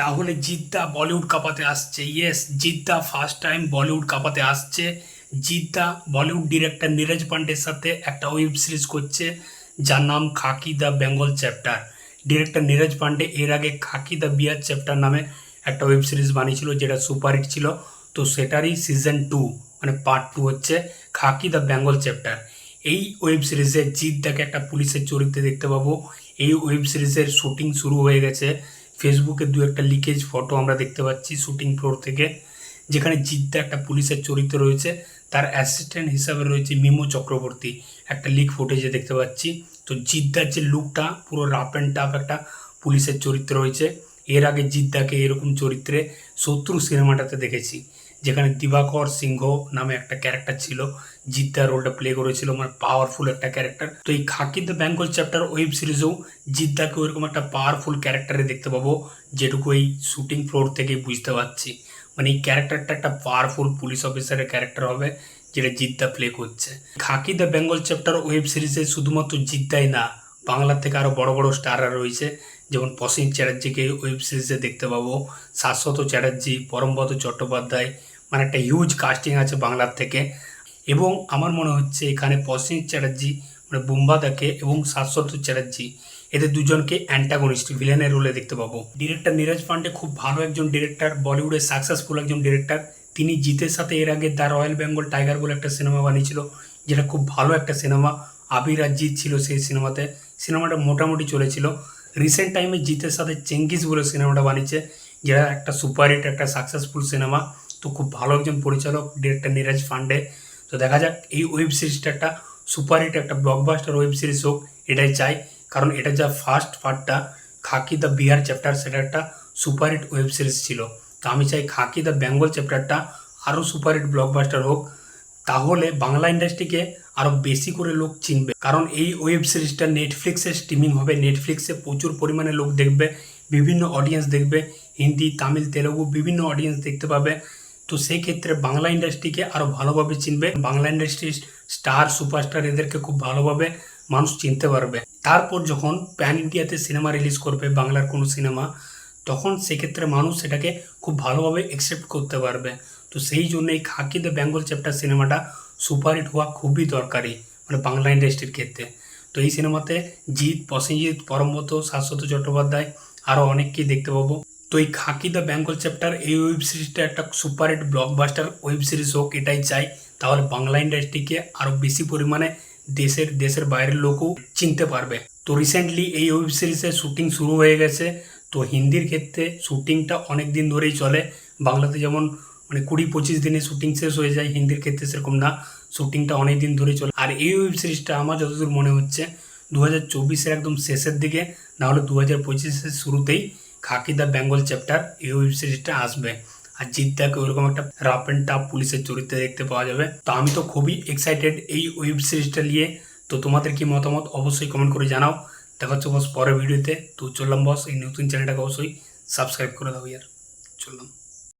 তাহলে জিদ্দা বলিউড কাপাতে আসছে ইয়েস জিদ্দা ফার্স্ট টাইম বলিউড কাপাতে আসছে। জিদ্দা বলিউড ডিরেক্টর নীরজ পান্ডের সাথে একটা ওয়েব সিরিজ করছে, যার নাম Khakee the Bengal chapter director Neeraj Pandey এর আগে খাকি দ্য বিয়ার চ্যাপ্টার নামে একটা ওয়েব সিরিজ বানিয়েছিল, যেটা সুপারহিট ছিল। তো সেটারই সিজন টু মানে পার্ট টু হচ্ছে খাকি দ্য বেঙ্গল চ্যাপ্টার এই ওয়েব সিরিজে জিদ্দাকে একটা পুলিশের চরিত্রে দেখতে পাবো। এই ওয়েব সিরিজের শুটিং শুরু হয়ে গেছে। ফেসবুকে দু একটা লিকেজ ফটো আমরা দেখতে পাচ্ছি শুটিং ফ্লোর থেকে, যেখানে জিদ্দা একটা পুলিশের চরিত্র রয়েছে, তার অ্যাসিস্ট্যান্ট হিসাবে রয়েছে মিমো চক্রবর্তী। একটা লিক ফুটেজে দেখতে পাচ্ছি। তো জিদ্দার যে লুকটা পুরো রাফ অ্যান্ড টাফ একটা পুলিশের চরিত্র রয়েছে। এর আগে জিদ্দাকে এরকম চরিত্রে শত্রু সিনেমাটাতে দেখেছি। যেখানে দিবাকর সিংহ নামে একটা ক্যারেক্টার ছিল জিদ্দা রোলটা প্লে করেছিল মানে পাওয়ারফুল একটা ক্যারেক্টার তো এই Khakee the Bengal chapter web সিরিজেও জিদ্দাকে ওইরকম একটা পাওয়ারফুল ক্যারেক্টারে দেখতে পাবো, যেটুকু এই শুটিং ফ্লোর থেকে বুঝতে পারছি। মানে এই ক্যারেক্টারটা একটা পাওয়ারফুল পুলিশ অফিসারের ক্যারেক্টার হবে, যেটা জিদ্দা প্লে করছে। Khakee the Bengal chapter web সিরিজে শুধুমাত্র জিদ্দাই না বাংলা থেকে আরও বড় বড় স্টাররা রয়েছে। যেমন প্রসেন চ্যাটার্জিকে ওয়েব সিরিজে দেখতে পাবো, শাশ্বত চ্যাটার্জি, পরমব্রত চট্টোপাধ্যায় মানে একটা হিউজ কাস্টিং আছে বাংলার থেকে। এবং আমার মনে হচ্ছে এখানে প্রসেন চ্যাটার্জি মানে বুম্বা বুম্বাদাকে এবং শাশ্বত চ্যাটার্জি, এদের দুজনকে অ্যান্টাগনিস্ট ভিলেনের রোলে দেখতে পাবো। ডিরেক্টর নীরজ পান্ডে খুব ভালো একজন ডিরেক্টর বলিউডের সাকসেসফুল একজন ডিরেক্টর তিনি জিতের সাথে এর আগে দ্য রয়্যাল বেঙ্গল টাইগার বলে একটা সিনেমা বানিয়েছিল, যেটা খুব ভালো একটা সিনেমা। আবির আর জিৎ ছিল সেই সিনেমাতে। সিনেমাটা মোটামুটি চলেছিল। রিসেন্ট টাইমে জিতের সাথে চেঙ্গিস বলে সিনেমাটা বানিয়েছে, যেটা একটা সুপারহিট একটা সাকসেসফুল সিনেমা। তো খুব ভালো একজন পরিচালক ডিরেক্টর নীরজ ফান্ডে তো দেখা যাক, এই ওয়েব সিরিজটা একটা সুপারহিট একটা ব্লকবাস্টার ওয়েব সিরিজ হোক, এটাই চাই। কারণ এটা যা ফার্স্ট পার্টটা খাকি দ্য বিহার চ্যাপ্টার সেটা একটা সুপারহিট ওয়েব সিরিজ ছিল। তো আমি চাই খাকি দ্য বেঙ্গল চ্যাপ্টারটা আরও সুপারহিট ব্লকবাস্টার হোক। তাহলে বাংলা ইন্ডাস্ট্রিকে আরও বেশি করে লোক চিনবে। কারণ এই ওয়েব সিরিজটা নেটফ্লিক্সে স্ট্রিমিং হবে। নেটফ্লিক্সে প্রচুর পরিমাণে লোক দেখবে, বিভিন্ন অডিয়েন্স দেখবে। হিন্দি, তামিল, তেলেগু বিভিন্ন অডিয়েন্স দেখতে পাবে। তো সেই ক্ষেত্রে বাংলা ইন্ডাস্ট্রিকে আরও ভালোভাবে চিনবে। বাংলা ইন্ডাস্ট্রির স্টার সুপারস্টার এদেরকে খুব ভালোভাবে মানুষ চিনতে পারবে। তারপর যখন প্যান ইন্ডিয়াতে সিনেমা রিলিজ করবে, বাংলার কোনো সিনেমা তখন সেক্ষেত্রে মানুষ সেটাকে খুব ভালোভাবে অ্যাকসেপ্ট করতে পারবে। তো সেই জন্য এই খাকি দ্য বেঙ্গল চ্যাপ্টার সিনেমাটা সুপারহিট হওয়া খুবই দরকারি মানে বাংলা ইন্ডাস্ট্রির ক্ষেত্রে। তো এই সিনেমাতে জিৎ, প্রসেনজিৎ, পরমব্রত, শাশ্বত চট্টোপাধ্যায় আরও অনেককেই দেখতে পাবো। তো এই খাকি দ্য বেঙ্গল চ্যাপ্টার এই ওয়েব সিরিজটা একটা সুপারহিট ব্লকবাস্টার ওয়েব সিরিজ হোক, এটাই চাই। তাহলে বাংলা ইন্ডাস্ট্রিকে আরও বেশি পরিমাণে দেশের দেশের বাইরের লোকও চিনতে পারবে। তো রিসেন্টলি এই ওয়েব সিরিজের শ্যুটিং শুরু হয়ে গেছে। তো হিন্দির ক্ষেত্রে শুটিংটা অনেক দিন ধরেই চলে। বাংলাতে যেমন মানে কুড়ি পঁচিশ দিনে শ্যুটিং শেষ হয়ে যায়, হিন্দির ক্ষেত্রে সেরকম না। শ্যুটিংটা অনেক দিন ধরেই চলে। আর এই ওয়েব সিরিজটা আমার যতদূর মনে হচ্ছে দু হাজার চব্বিশের একদম শেষের দিকে, নাহলে দু হাজার পঁচিশের শুরুতেই খাকি দ্য বেঙ্গল চ্যাপ্টার, এই ওয়েব সিরিজটা আসবে। আর জিদ্দাকে ওরকম একটা রাফ অ্যান্ড টাফ পুলিশের চরিত্রে দেখতে পাওয়া যাবে। তো আমি তো খুবই এক্সাইটেড এই ওয়েব সিরিজটা নিয়ে। তো তোমাদের কি মতামত অবশ্যই কমেন্ট করে জানাও। দেখা হচ্ছে বস পরের ভিডিওতে তো চললাম বস এই নতুন চ্যানেলটাকে অবশ্যই সাবস্ক্রাইব করে দাও ইয়ার। চললাম।